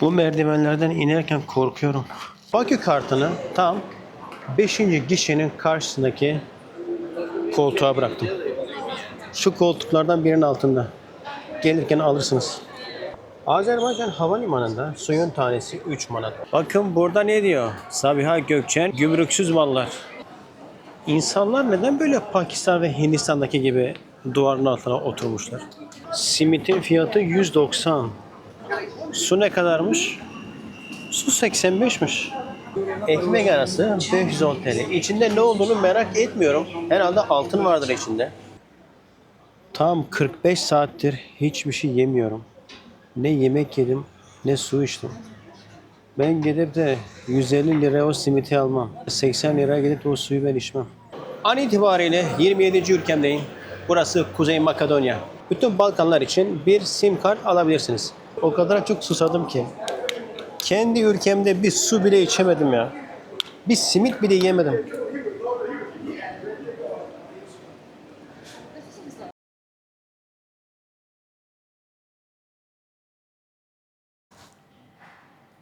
Bu merdivenlerden inerken korkuyorum. Bakü kartını tam 5. gişenin karşısındaki koltuğa bıraktım. Şu koltuklardan birinin altında. Gelirken alırsınız. Azerbaycan Havalimanı'nda suyun tanesi 3 manat. Bakın burada ne diyor? Sabiha Gökçen gümrüksüz mallar. İnsanlar neden böyle Pakistan ve Hindistan'daki gibi duvarın altına oturmuşlar? Simitin fiyatı 190. Su ne kadarmış? Su 85'miş. Ekmek arası 510 TL. İçinde ne olduğunu merak etmiyorum. Herhalde altın vardır içinde. Tam 45 saattir hiçbir şey yemiyorum. Ne yemek yedim ne su içtim. Ben gidip de 150 liraya o simiti almam. 80 liraya gidip o suyu ben içmem. An itibariyle 27. ülkemdeyim. Burası Kuzey Makedonya. Bütün Balkanlar için bir sim kart alabilirsiniz. O kadar çok susadım ki. Kendi ülkemde bir su bile içemedim ya. Bir simit bile yemedim.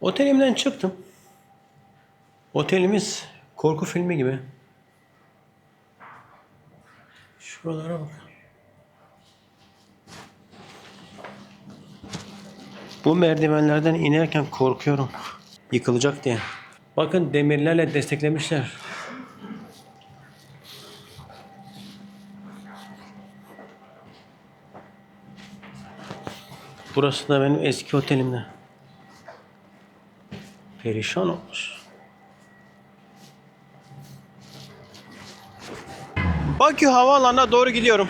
Otelimden çıktım. Otelimiz korku filmi gibi. Şuralara bak. Bu merdivenlerden inerken korkuyorum. Yıkılacak diye. Bakın demirlerle desteklemişler. Burası da benim eski otelimde. Perişan olmuş. Bakü Havaalanı'na doğru gidiyorum.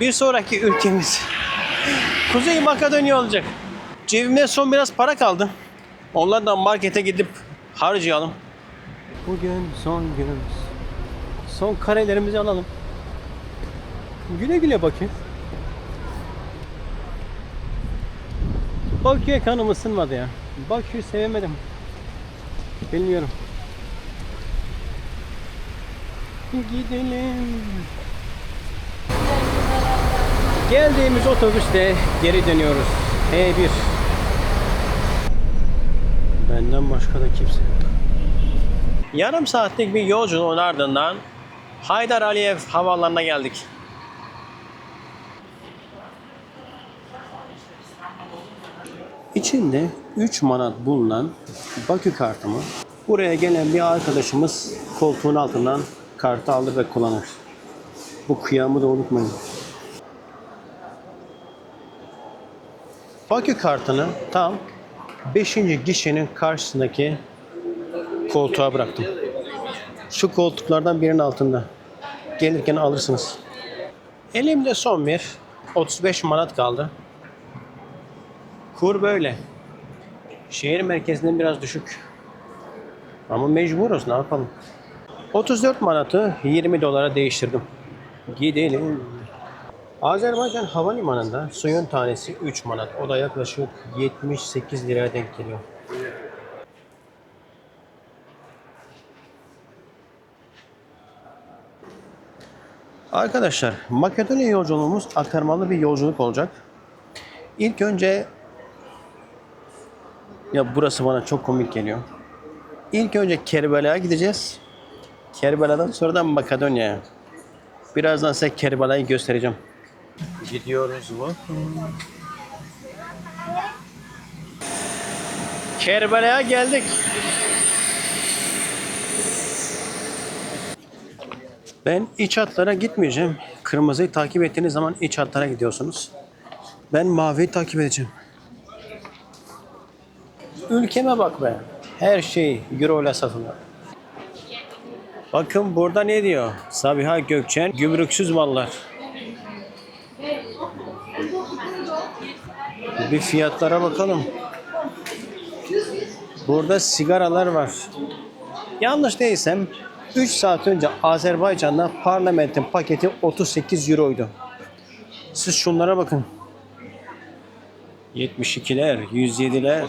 Bir sonraki ülkemiz Kuzey Makedonya olacak. Cebimde son biraz para kaldı. Onlardan markete gidip harcayalım. Bugün son günümüz. Son karelerimizi alalım. Güle güle Bakü. Bakü'ye kanım ısınmadı ya. Bakü'yü sevemedim. Bilmiyorum. Gidelim. Geldiğimiz otobüste geri dönüyoruz. E1. Benden başka da kimse yok. Yarım saatlik bir yolculuğun ardından Haydar Aliyev havaalanına geldik. İçinde 3 manat bulunan Bakü kartımı buraya gelen bir arkadaşımız koltuğun altından kartı alır ve kullanır. Bu kıyamı da unutmayın. Bakü kartını tam 5. gişenin karşısındaki koltuğa bıraktım. Şu koltuklardan birinin altında. Gelirken alırsınız. Elimde son bir 35 manat kaldı. Kur böyle. Şehir merkezinden biraz düşük. Ama mecburuz ne yapalım. 34 manatı 20 dolara değiştirdim. Gidelim. Azerbaycan Havalimanı'nda suyun tanesi 3 manat. O da yaklaşık 78 liraya denk geliyor. Arkadaşlar Makedonya yolculuğumuz aktarmalı bir yolculuk olacak. İlk önce ya burası bana çok komik geliyor. İlk önce Kerbela'ya gideceğiz. Kerbela'dan sonra da Makedonya'ya. Birazdan size Kerbela'yı göstereceğim. Gidiyoruz bakın. Kerbela'ya geldik. Ben iç hatlara gitmeyeceğim. Kırmızıyı takip ettiğiniz zaman iç hatlara gidiyorsunuz. Ben maviyi takip edeceğim. Ülkeme bak be. Her şey euro ile satılıyor. Bakın burada ne diyor? Sabiha Gökçen gümrüksüz mallar. Bir fiyatlara bakalım. Burada sigaralar var. Yanlış değilsem 3 saat önce Azerbaycan'da parlamentin paketi 38 euroydu. Siz şunlara bakın. 72'ler, 107'ler.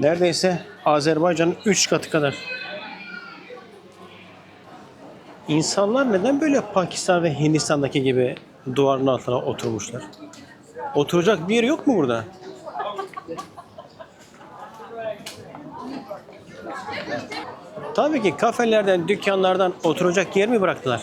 Neredeyse Azerbaycan'ın 3 katı kadar. İnsanlar neden böyle Pakistan ve Hindistan'daki gibi duvarın altına oturmuşlar? Oturacak bir yer yok mu burada? Tabii ki kafelerden, dükkanlardan oturacak yer mi bıraktılar?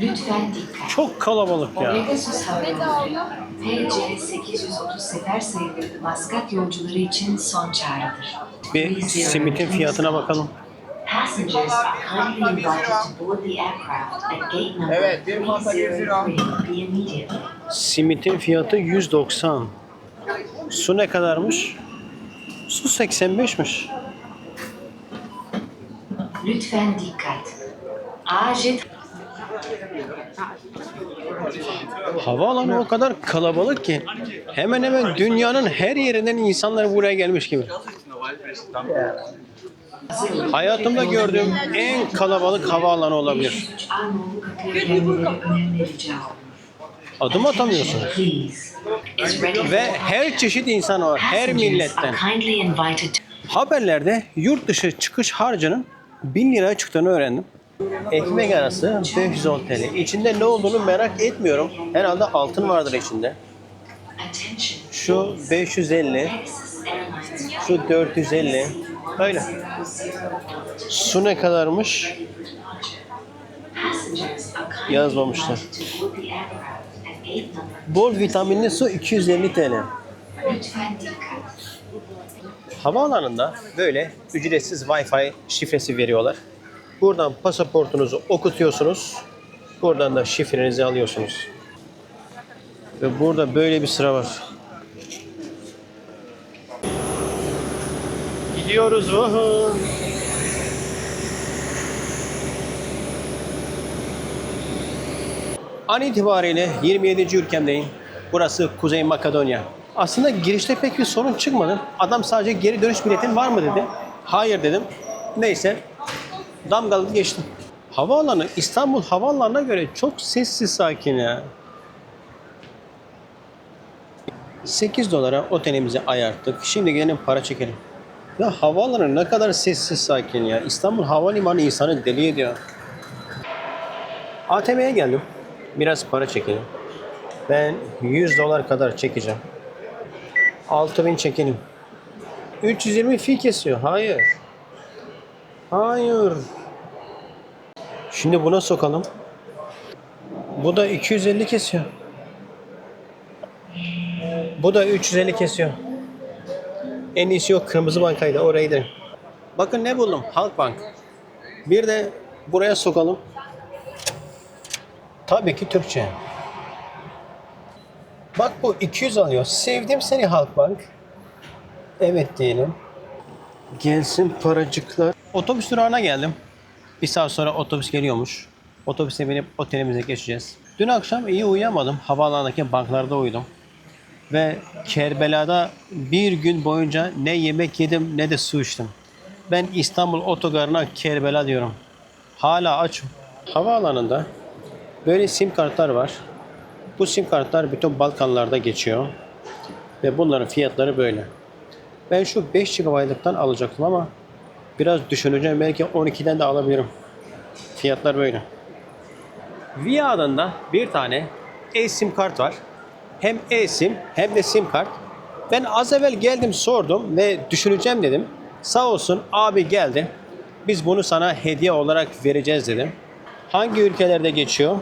Lütfen dikkat. Çok kalabalık ya. Pegasus Havayolları PC 830 sefer sayılı Maskat yolcuları için son çağrıdır. Bir simitin fiyatına bakalım. Evet, bir masa 100 lira. 303 immediately. Simitin fiyatı 190. Su ne kadarmış? Su 85'miş. Lütfen dikkat. Acil Havaalanı o kadar kalabalık ki hemen hemen dünyanın her yerinden insanlar buraya gelmiş gibi. Hayatımda gördüğüm en kalabalık havaalanı olabilir. 503 Arnavut kapıya gelmeleri önemli rica olunur. Adım atamıyorsun. Please. Is ready Ve her çeşit insan var, her milletten. Haberlerde yurt dışı çıkış harcının 1000 liraya çıktığını öğrendim. Ekmek arası 510 TL. İçinde ne olduğunu merak etmiyorum. Herhalde altın vardır içinde. Şu 550, Pegasus Airlines şu 450. Öyle. Su ne kadarmış? Yazmamışlar. Bol vitaminli su 250 TL. Havaalanında böyle ücretsiz Wi-Fi şifresi veriyorlar. Buradan pasaportunuzu okutuyorsunuz. Buradan da şifrenizi alıyorsunuz. Ve burada böyle bir sıra var. Gidiyoruz. Vahın. An itibariyle 27. ülkemdeyim. Burası Kuzey Makedonya. Aslında girişte pek bir sorun çıkmadı. Adam sadece geri dönüş biletin var mı dedi. Hayır dedim. Neyse damgalı geçtim. Havaalanı İstanbul havaalanına göre çok sessiz sakin ya. 8 dolara otelimizi ayarttık. Şimdi gidelim para çekelim. Ya havaalanı ne kadar sessiz sakin ya. İstanbul Havalimanı insanı deli ediyor. ATM'ye geldim. Biraz para çekelim. Ben 100 dolar kadar çekeceğim. 6000 çekelim. 320 fi kesiyor. Hayır. Hayır. Şimdi buna sokalım. Bu da 250 kesiyor. Bu da 350 kesiyor. En iyisi yok kırmızı bankaydı oraya gidelim. Bakın ne buldum Halkbank. Bir de buraya sokalım. Tabii ki Türkçe. Bak bu 200 alıyor. Sevdim seni Halkbank. Evet diyelim. Gelsin paracıklar. Otobüs durağına geldim. Bir saat sonra otobüs geliyormuş. Otobüse binip otelimize geçeceğiz. Dün akşam iyi uyuyamadım. Havaalanındaki banklarda uyudum. Ve Kerbela'da bir gün boyunca ne yemek yedim ne de su içtim. Ben İstanbul otogarına Kerbela diyorum. Hala açım. Havaalanında böyle sim kartlar var. Bu sim kartlar bütün Balkanlarda geçiyor. Ve bunların fiyatları böyle. Ben şu 5 GB'lıktan alacaktım ama biraz düşüneceğim. Belki 12'den de alabilirim. Fiyatlar böyle. Via adında bir tane eSIM kart var. Hem eSIM hem de SIM kart. Ben az evvel geldim sordum ve düşüneceğim dedim. Sağ olsun abi geldi. Biz bunu sana hediye olarak vereceğiz dedim. Hangi ülkelerde geçiyor?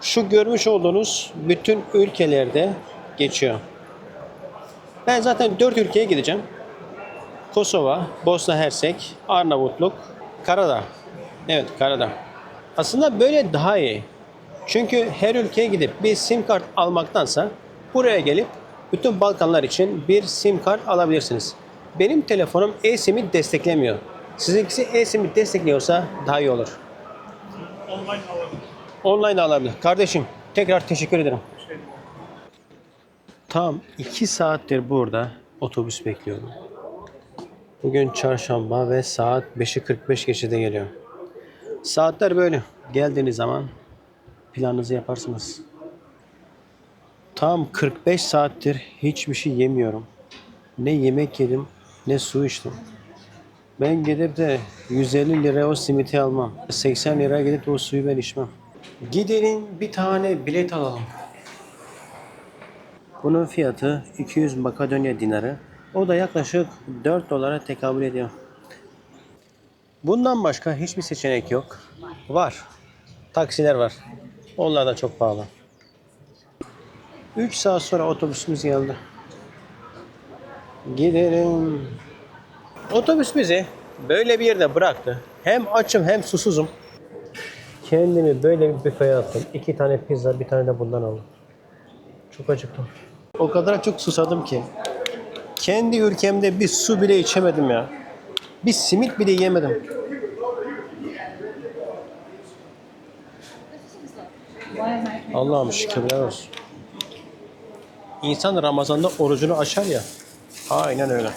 Şu görmüş olduğunuz bütün ülkelerde geçiyor. Ben zaten 4 ülkeye gideceğim. Kosova, Bosna Hersek, Arnavutluk, Karadağ. Evet Karadağ. Aslında böyle daha iyi. Çünkü her ülkeye gidip bir sim kart almaktansa buraya gelip bütün Balkanlar için bir sim kart alabilirsiniz. Benim telefonum eSIM'i desteklemiyor. Sizinkisi eSIM'i destekliyorsa daha iyi olur. Online de alabilir. Kardeşim tekrar teşekkür ederim. Tam 2 saattir burada otobüs bekliyorum. Bugün çarşamba ve saat 5'i 45 geçede geliyor. Saatler böyle. Geldiğiniz zaman planınızı yaparsınız. Tam 45 saattir hiçbir şey yemiyorum. Ne yemek yedim ne su içtim. Ben gidip de 150 liraya o simiti almam. 80 liraya gidip o suyu ben içmem. Gidelim bir tane bilet alalım. Bunun fiyatı 200 Makedonya dinarı. O da yaklaşık 4 dolara tekabül ediyor. Bundan başka hiçbir seçenek yok. Var. Taksiler var. Onlar da çok pahalı. 3 saat sonra otobüsümüz geldi. Gidelim. Otobüs bizi böyle bir yerde bıraktı. Hem açım hem susuzum. Kendimi böyle bir büfeye attım. İki tane pizza, bir tane de bundan aldım. Çok acıktım. O kadar çok susadım ki. Kendi ülkemde bir su bile içemedim ya. Bir simit bile yemedim. Allah'ım şükürler olsun. İnsan Ramazan'da orucunu açar ya. Aynen öyle.